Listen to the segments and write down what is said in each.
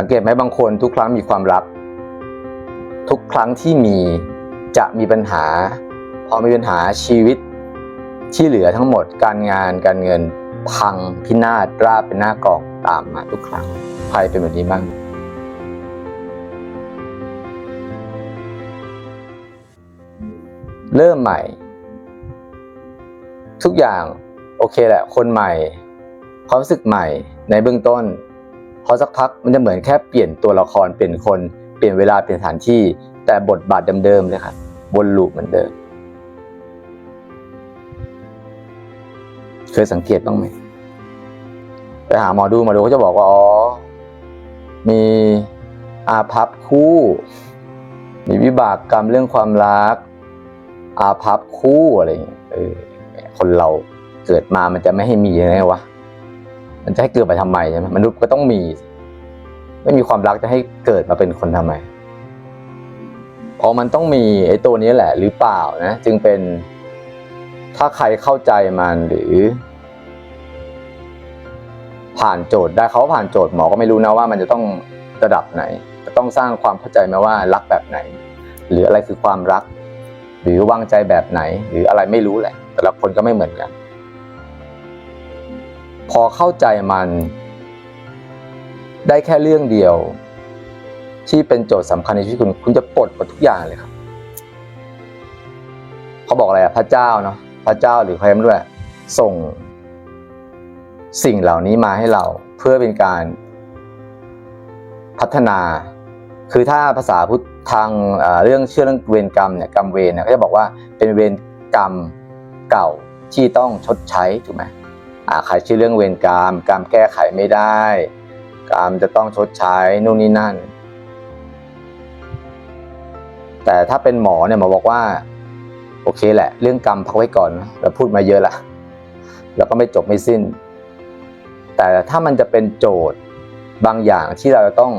สังเกตไหมบางคนทุกครั้งมีความรัก ทุกครั้งที่มีจะมีปัญหา พอมีปัญหาชีวิตที่เหลือทั้งหมดการงานการเงินพังพินาศราบเป็นหน้ากองตามมาทุกครั้งใครเป็นแบบนี้บ้างเริ่มใหม่ ทุกอย่างโอเคแหละ คนใหม่ ความรู้สึกใหม่ในเบื้องต้น พอสักพักมันจะเหมือนแค่เปลี่ยนตัวละครเปลี่ยนคนเปลี่ยนเวลาเปลี่ยนสถานที่ แต่บทบาทเดิมๆเลยครับวนลูปเหมือนเดิม เคยสังเกตบ้างไหมไปหาหมอดูหมอดูเขาจะบอกว่าอ๋อมีอาภัพคู่ มีวิบากกรรมเรื่องความรัก อาภัพคู่อะไรอย่างเงี้ยเออคนเราเกิดมามันจะไม่ให้มียังไงวะ มันจะให้เกิดไปทำไมใช่ไหมมนุษย์ก็ต้องมี ไม่มีความรักจะให้เกิดมาเป็นคนทำไมพราะมันต้องมีไอ้ตัวนี้แหละ หรือเปล่านะ จึงเป็นถ้าใครเข้าใจมันหรือ ผ่านโจทย์ได้เขาผ่านโจทย์หมอก็ไม่รู้นะว่ามันจะต้องระดับไหน จะต้องสร้างความเข้าใจไหมว่ารักแบบไหน หรืออะไรคือความรัก หรือวางใจแบบไหน หรืออะไรไม่รู้แหละ แต่ละคนก็ไม่เหมือนกัน พอเข้าใจมัน ได้แค่เรื่องเดียว ที่เป็นโจทย์สำคัญในชีวิตคุณคุณจะปลดหมดทุกอย่างเลยครับเขาบอกอะไรอะพระเจ้าเนาะพระเจ้าหรือใครไม่รู้แหละส่งสิ่งเหล่านี้มาให้เราเพื่อเป็นการพัฒนา คือถ้าภาษาพุทธทางเรื่องเชื่อเรื่องเวรกรรมเนี่ยกรรมเวรเนี่ยก็จะบอกว่าเป็นเวรกรรมเก่าที่ต้องชดใช้ถูกไหม ใครชื่อเรื่องเวรกรรมกรรมแก้ไขไม่ได้ กรรมจะต้องชดใช้นู่นนี่นั่น แต่ถ้าเป็นหมอเนี่ยหมอบอกว่า โอเคแหละ เรื่องกรรมพักไว้ก่อนเราพูดมาเยอะละแล้วก็ไม่จบไม่สิ้น แต่ถ้ามันจะเป็นโจทย์บางอย่างที่เราจะต้อง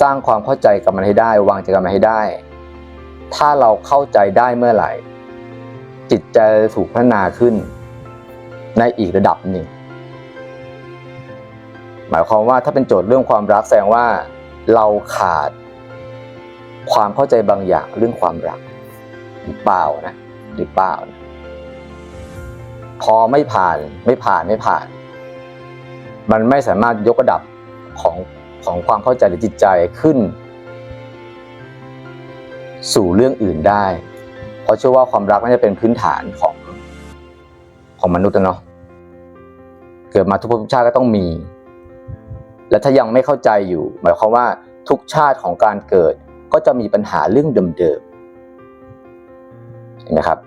สร้างความเข้าใจกับมันให้ได้ วางใจกับมันให้ได้ ถ้าเราเข้าใจได้เมื่อไหร่ จิตใจจะถูกพัฒนาขึ้น ในอีกระดับหนึ่ง หมายความว่าถ้าเป็นโจทย์เรื่องความรักแสดงว่าเราขาด ความเข้าใจบางอย่างเรื่องความรัก หรือเปล่านะหรือเปล่านะพอไม่ผ่านไม่ผ่านไม่ผ่าน มันไม่สามารถยกระดับของของความเข้าใจหรือจิตใจขึ้น สู่เรื่องอื่นได้ เพราะเชื่อว่าความรักน่าจะเป็นพื้นฐานของ ของมนุษย์เนาะเกิดมาทุกภพทุกชาติก็ต้องมี และถ้ายังไม่เข้าใจอยู่ หมายความว่าทุกชาติของการเกิดก็จะมีปัญหาเรื่องเดิมๆเห็นไหมครับ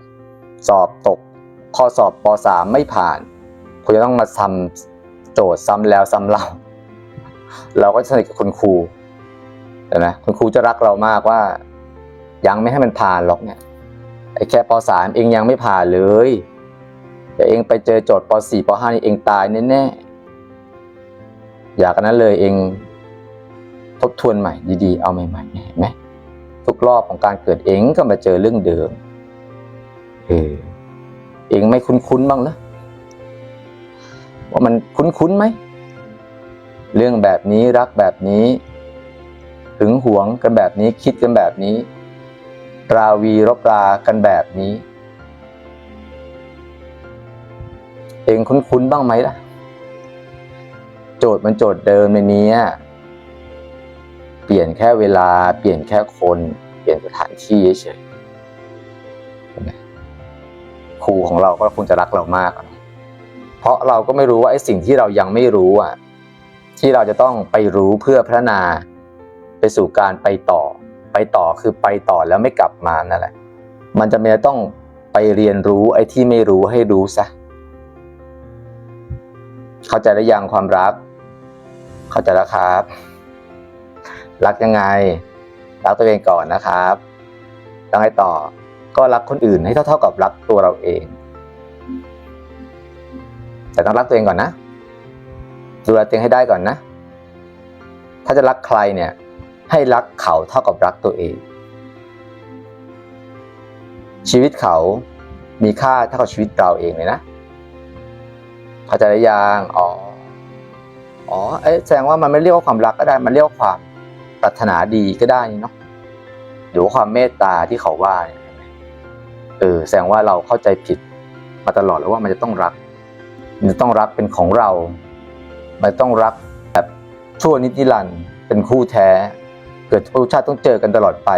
สอบตกข้อสอบป .3 ไม่ผ่านคุณจะต้องมาทำโจทย์ซ้ำแล้วซ้ำเล่า เราก็จะสนิทกับคุณครูเห็นไหมคุณครูจะรักเรามากว่า ยังไม่ให้มันผ่านหรอกเนี่ยไอ้แค่ป .3 เองยังไม่ผ่านเลย เดี๋ยวเองไปเจอโจทย์ป .4 ป .5 นี่เองตายแน่ๆ อยากกันนั้นเลยเองทบทวนใหม่ดีๆ เอาใหม่ๆเห็นไหมทุกรอบของการเกิดเองก็มาเจอเรื่องเดิม เออเองไม่คุ้นๆบ้างเหรอว่ามันคุ้นๆไหม เรื่องแบบนี้รักแบบนี้หึงหวงกันแบบนี้คิดกันแบบนี้ราวีรบรากันแบบนี้ เองคุ้นๆบ้างไหมล่ะ โจทย์มันโจทย์เดิมในนี้เปลี่ยนแค่เวลา เปลี่ยนแค่คน เปลี่ยนสถานที่เฉยๆครูของเราก็คงจะรักเรามาก เพราะเราก็ไม่รู้ว่าไอ้สิ่งที่เรายังไม่รู้อะ ที่เราจะต้องไปรู้เพื่อพัฒนาไปสู่การไปต่อ ไปต่อคือไปต่อแล้วไม่กลับมานั่นแหละ มันจะไม่ต้องไปเรียนรู้ไอ้ที่ไม่รู้ให้รู้ซะ เข้าใจหรือยังความรัก เข้าใจแล้วครับ รักยังไง รักตัวเองก่อนนะครับต้องให้ต่อ ก็รักคนอื่นให้เท่า ๆกับรักตัวเราเอง แต่ต้องรักตัวเองก่อนนะดูแลตัวเองให้ได้ก่อนนะ ถ้าจะรักใครเนี่ย ให้รักเขาเท่ากับรักตัวเอง ชีวิตเขามีค่าเท่ากับชีวิตเราเองเลยนะ เข้าใจหรือยังอ๋ออ๋อเอ๊ะแสดงว่ามันไม่เรียกว่าความรักก็ได้ มันเรียกว่าความปรารถนาดีก็ได้นี่เนาะหรือว่าความเมตตาที่เขาว่าเนี่ยเออแสดงว่าเราเข้าใจผิดมาตลอดแล้วว่ามันจะต้องรัก มันจะต้องรักเป็นของเรา มันต้องรักแบบชั่วนิจนิรันดร์เป็นคู่แท้ เกิดพระชาติต้องเจอกันตลอดไป